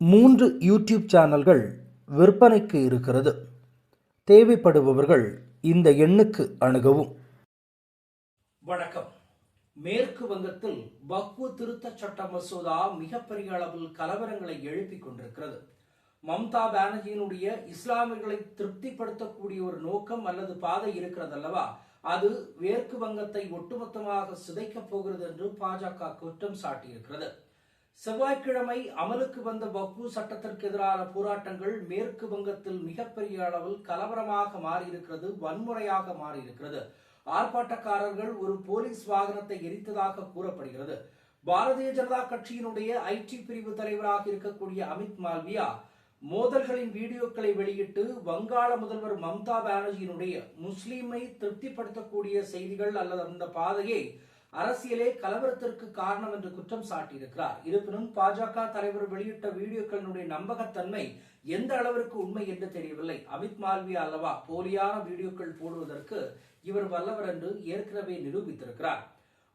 மூன்று யூடியூப் சேனல்கள் விற்பனைக்கு இருக்கிறது. தேவைப்படுபவர்கள் இந்த எண்ணுக்கு அணுகவும். வணக்கம். மேற்கு வங்கத்தில் வக்ஃபு திருத்த சட்ட மசோதா மிகப்பெரிய அளவில் கலவரங்களை எழுப்பிக் கொண்டிருக்கிறது. மம்தா பானர்ஜியினுடைய இஸ்லாமியர்களை திருப்திப்படுத்தக்கூடிய ஒரு நோக்கம் அல்லது பாதை இருக்கிறது அல்லவா அது மேற்கு வங்கத்தை ஒட்டுமொத்தமாக சிதைக்கப் போகிறது என்று பாஜக குற்றம் சாட்டியிருக்கிறது. செவ்வாய்க்கிழமை அமலுக்கு வந்த வக்ஃபு சட்டத்திற்கு எதிரான போராட்டங்கள் மேற்கு வங்கத்தில் மிகப்பெரிய அளவில் கலவரமாக மாறியிருக்கிறது வன்முறையாக மாறியிருக்கிறது. ஆர்ப்பாட்டக்காரர்கள் ஒரு போலீஸ் வாகனத்தை எரித்ததாக கூறப்படுகிறது. பாரதிய ஜனதா கட்சியினுடைய ஐடி பிரிவு தலைவராக இருக்கக்கூடிய அமித் மால்வியா மோதல்களின் வீடியோக்களை வெளியிட்டு வங்காள முதல்வர் மம்தா பானர்ஜியினுடைய முஸ்லீமை திருப்திப்படுத்தக்கூடிய செய்திகள் அல்லது அந்த பாதையை அரசியலே கலவரத்திற்கு காரணம் என்று குற்றம் சாட்டியிருக்கிறார். இருப்பினும் பாஜக தலைவர் வெளியிட்ட வீடியோக்களினுடைய நம்பகத்தன்மை எந்த அளவிற்கு உண்மை என்று தெரியவில்லை. அமித் மால்வியா அல்லவா போலியான வீடியோக்கள் போடுவதற்கு இவர் வல்லவர் என்று ஏற்கனவே நிரூபித்திருக்கிறார்.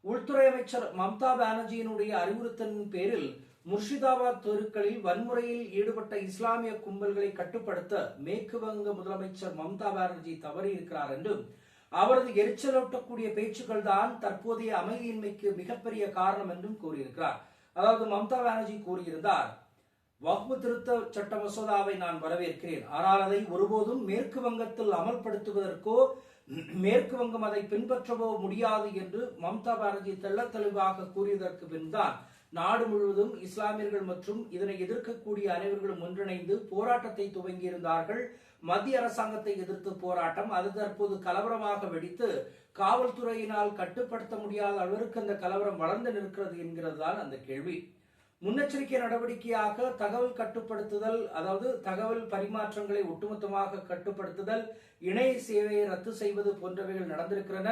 உள்துறை அமைச்சர் மம்தா பானர்ஜியினுடைய அறிவுறுத்தலின் பேரில் முர்ஷிதாபாத் தெருக்களில் வன்முறையில் ஈடுபட்ட இஸ்லாமிய கும்பல்களை கட்டுப்படுத்த மேற்கு வங்க முதலமைச்சர் மம்தா பானர்ஜி தவறியிருக்கிறார் என்றும் அவரது எரிச்சலூட்டக்கூடிய பேச்சுக்கள் தான் தற்போதைய அமைதியின்மைக்கு மிகப்பெரிய காரணம் என்றும் கூறியிருக்கிறார். அதாவது மம்தா பானர்ஜி கூறியிருந்தார் வகுப்பு திருத்த சட்ட மசோதாவை நான் வரவேற்கிறேன். ஆனால் அதை ஒருபோதும் மேற்கு வங்கத்தில் அமல்படுத்துவதற்கோ மேற்கு வங்கம் அதை பின்பற்றவோ முடியாது என்று மம்தா பானர்ஜி தெள்ள தெளிவாக கூறியதற்கு பின்தான் நாடு முழுவதும் இஸ்லாமியர்கள் மற்றும் இதனை எதிர்க்கக்கூடிய அனைவர்களும் ஒன்றிணைந்து போராட்டத்தை துவங்கியிருந்தார்கள். மத்திய அரசாங்கத்தை எதிர்த்து போராட்டம் அது தற்போது கலவரமாக வெடித்து காவல்துறையினால் கட்டுப்படுத்த முடியாத அளவிற்கு அந்த கலவரம் வளர்ந்து நிற்கிறது என்கிறது தான் அந்த கேள்வி. முன்னெச்சரிக்கை நடவடிக்கையாக தகவல் கட்டுப்படுத்துதல் அதாவது தகவல் பரிமாற்றங்களை ஒட்டுமொத்தமாக கட்டுப்படுத்துதல் இணைய சேவையை ரத்து செய்வது போன்றவைகள் நடந்திருக்கின்றன.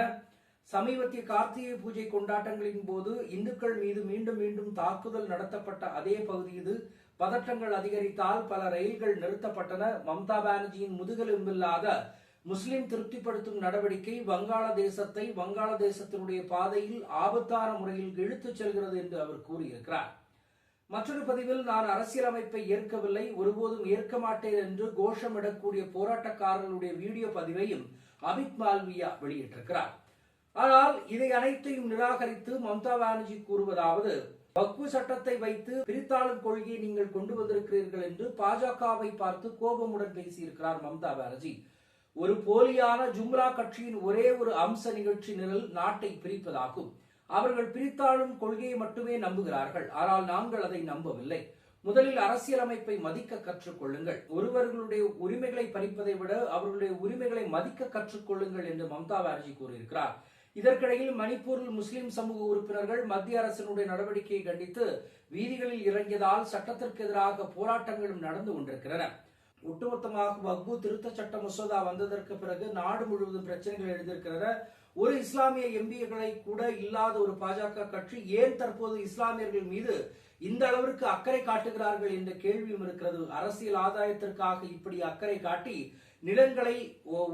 சமீபத்திய கார்த்திகை பூஜை கொண்டாட்டங்களின் போது இந்துக்கள் மீது மீண்டும் மீண்டும் தாக்குதல் நடத்தப்பட்ட அதே பகுதி இது. பதற்றங்கள் அதிகரித்தால் பல ரயில்கள் நிறுத்தப்பட்டன. மம்தா பானர்ஜியின் முதுகெலும்பில்லாத முஸ்லிம் திருப்திப்படுத்தும் நடவடிக்கை வங்காளதேசத்தை வங்காளதேசத்தினுடைய பாதையில் ஆபத்தான முறையில் இழுத்துச் செல்கிறது என்று அவர் கூறியிருக்கிறார். மற்றொரு பதிவில் நான் அரசியலமைப்பை ஏற்கவில்லை ஒருபோதும் ஏற்க மாட்டேன் என்று கோஷமிடக்கூடிய போராட்டக்காரர்களுடைய வீடியோ பதிவையும் அமித் மால்வியா வெளியிட்டிருக்கிறார். ஆனால் இதை அனைத்தையும் நிராகரித்து மம்தா பானர்ஜி கூறுவதாவது வக்பு சட்டத்தை வைத்து பிரித்தாளும் கொள்கையை நீங்கள் கொண்டு வந்திருக்கிறீர்கள் என்று பாஜகவை பார்த்து கோபமுடன் பேசியிருக்கிறார் மம்தா பானர்ஜி. ஒரு போலியான ஜும்ரா கட்சியின் ஒரே ஒரு அம்ச நிகழ்ச்சி நிரல் நாட்டை பிரிப்பதாகும். அவர்கள் பிரித்தாளும் கொள்கையை மட்டுமே நம்புகிறார்கள். ஆனால் நாங்கள் அதை நம்பவில்லை. முதலில் அரசியலமைப்பை மதிக்க கற்றுக்கொள்ளுங்கள். ஒருவர்களுடைய உரிமைகளை பறிப்பதை விட அவர்களுடைய உரிமைகளை மதிக்க கற்றுக்கொள்ளுங்கள் என்று மம்தா பானர்ஜி கூறியிருக்கிறார். இதற்கிடையில் மணிப்பூரில் முஸ்லிம் சமூக உறுப்பினர்கள் மத்திய அரசினுடைய நடவடிக்கையை கண்டித்து வீதிகளில் இறங்கியதால் சட்டத்திற்கு எதிராக போராட்டங்களும் நடந்து கொண்டிருக்கின்றன. ஒட்டுமொத்தமாக வக்பு திருத்த சட்ட மசோதா வந்ததற்கு பிறகு நாடு முழுவதும் பிரச்சனைகள் எழுந்திருக்கின்றன. ஒரு இஸ்லாமிய எம்பிகளை கூட இல்லாத ஒரு பாஜக கட்சி ஏன் தற்போது இஸ்லாமியர்கள் மீது இந்த அளவிற்கு அக்கறை காட்டுகிறார்கள் என்ற கேள்வியும் இருக்கிறது. அரசியல் ஆதாயத்திற்காக இப்படி அக்கறை காட்டி நிலங்களை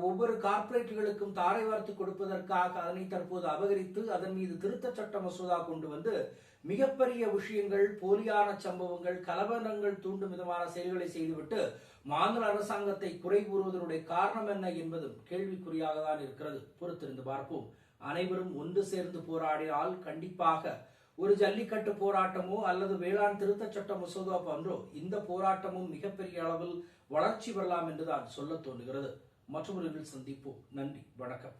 ஒவ்வொரு கார்ப்பரேட்டுகளுக்கும் தாரை வார்த்து கொடுப்பதற்காக அதனை தற்போது அபகரித்து அதன் மீது திருத்த சட்ட மசோதா கொண்டு வந்து மிகப்பெரிய விஷயங்கள் போலியான சம்பவங்கள் கலவரங்கள் தூண்டும் விதமான செயல்களை செய்துவிட்டு மாநில அரசாங்கத்தை குறை கூறுவதனுடைய காரணம் என்ன என்பதும் கேள்விக்குறியாக தான் இருக்கிறது. பொறுத்திருந்து பார்ப்போம். அனைவரும் ஒன்று சேர்ந்து போராடினால் கண்டிப்பாக ஒரு ஜல்லிக்கட்டு போராட்டமோ அல்லது வேளாண் திருத்த சட்ட மசோதா போன்றோ இந்த போராட்டமும் மிகப்பெரிய அளவில் வளர்ச்சி பெறலாம் என்றுதான் சொல்ல தோன்றுகிறது. மற்றொரு சந்திப்போம். நன்றி. வணக்கம்.